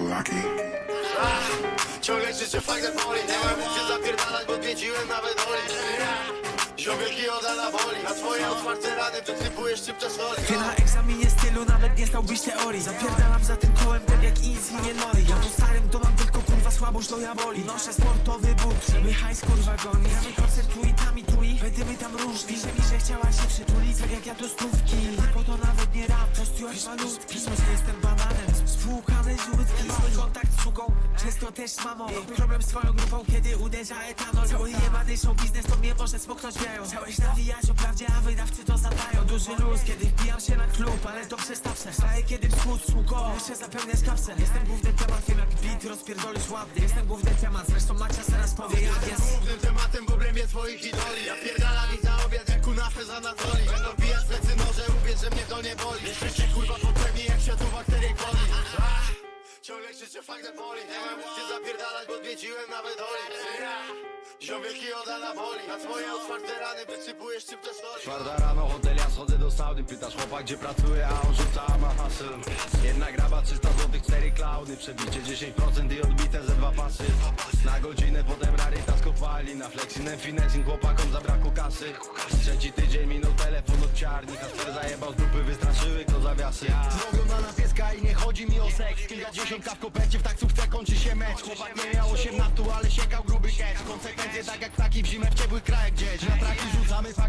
Lucky. Ciągle krzyczę fajne boli. Nie mam się zapierdalać, bo odwiedziłem nawet oli. Ziomek i odala boli. A twoje otwarte rany wysypujesz czym czasoli. Ty na egzaminie stylu nawet nie znałbyś teorii. Zapierdalam za tym kołem tak jak easy nie nori Ja po starym to mam tylko kurwa słabość do jaboli Noszę sportowy but, żeby hajs kurwa goni. Mamy koncert tu i tam i tu chciała się przytulić tak jak ja do stówki. Po to nawet nie rap, to Stuart malutki. Że jestem bananem, spłukane źródki Mały kontakt z szugą, często też z mamą. Problem z swoją grupą, kiedy uderza etanol. Cały jebany show biznes to mnie może smoknąć wiają Chciałeś nawijać o prawdzie, a wydawcy to zadają. Duży luz, kiedy wbijam się na klub, ale to przestaw se Wstaję kiedy wschód sługo, jeszcze zapełniać kapsel Jestem główny temat, wiem jak beat rozpierdolisz ładnie Jestem główny temat, zresztą Macia zaraz powie jak jest Fuck the boli? Nie mam się zapierdalać, bo odwiedziłem nawet oli. Ziomek i odala boli. Na twoje otwarte rany wysypujesz czym to soli Czwarta rano, hotel, ja schodzę do sauny. Pytasz chłopak, gdzie pracuje, a on rzuca ma hasyl Jedna graba, 300 złotych, 4 klauny. Przebicie 10% i odbite ze dwa pasy. Na godzinę, potem rarytas kopali. Na flexinem finessing, chłopakom zabrakło kasy. Trzeci tydzień minął telefon od ciarni. Kasper zajebał z grupy, wystraszyły go zawiasy. Zrobiona na pieska seks Kilkadziesiąt w kopecie, w taksówce kończy się mecz. Chłopak nie miał 18, ale siekał gruby cash Konsekwencje tak jak ptaki w zimę w ciepłych krajach gdzieś. Na traki rzucamy